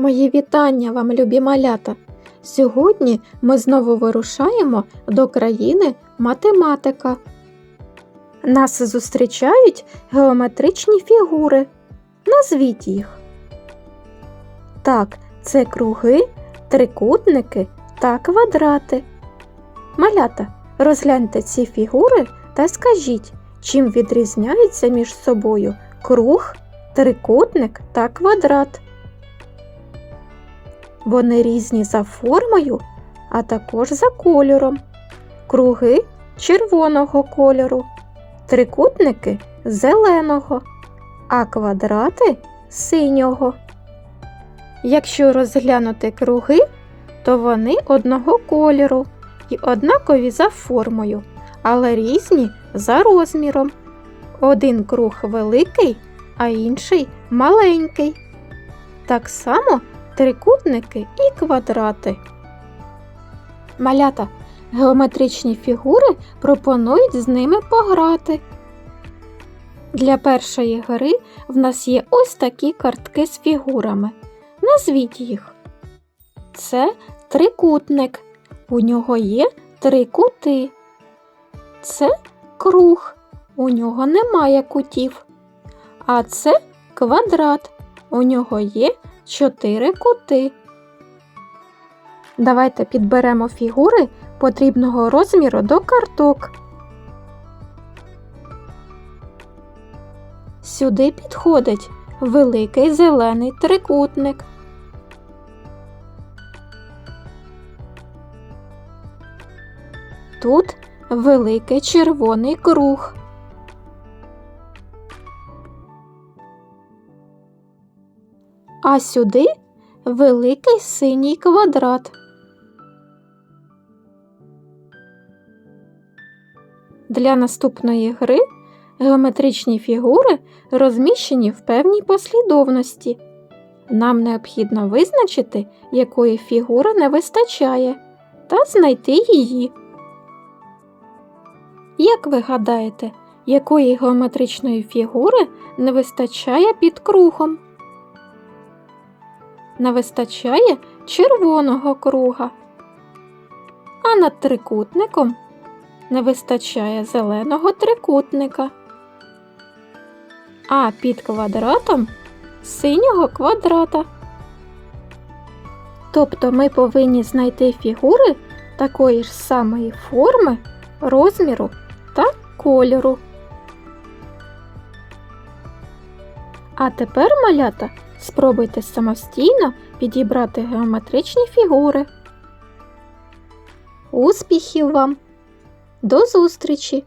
Мої вітання вам, любі малята! Сьогодні ми знову вирушаємо до країни математика. Нас зустрічають геометричні фігури. Назвіть їх. Так, це круги, трикутники та квадрати. Малята, розгляньте ці фігури та скажіть, чим відрізняються між собою круг, трикутник та квадрат. Вони різні за формою, а також за кольором. Круги червоного кольору, трикутники зеленого, а квадрати синього. Якщо розглянути круги, то вони одного кольору і однакові за формою, але різні за розміром. Один круг великий, а інший маленький. Так само трикутники і квадрати. Малята геометричні фігури пропонують з ними пограти. Для першої гри в нас є ось такі картки з фігурами. Назвіть їх. Це трикутник. У нього є три кути. Це круг. У нього немає кутів. А це квадрат. У нього є чотири кути. Давайте підберемо фігури потрібного розміру до карток. Сюди підходить великий зелений трикутник. Тут великий червоний круг. А сюди великий синій квадрат. Для наступної гри геометричні фігури розміщені в певній послідовності. Нам необхідно визначити, якої фігури не вистачає, та знайти її. Як ви гадаєте, якої геометричної фігури не вистачає під кругом? Не вистачає червоного круга, а над трикутником не вистачає зеленого трикутника, а під квадратом синього квадрата. Тобто ми повинні знайти фігури такої ж самої форми, розміру та кольору. А тепер, малята, спробуйте самостійно підібрати геометричні фігури. Успіхів вам! До зустрічі!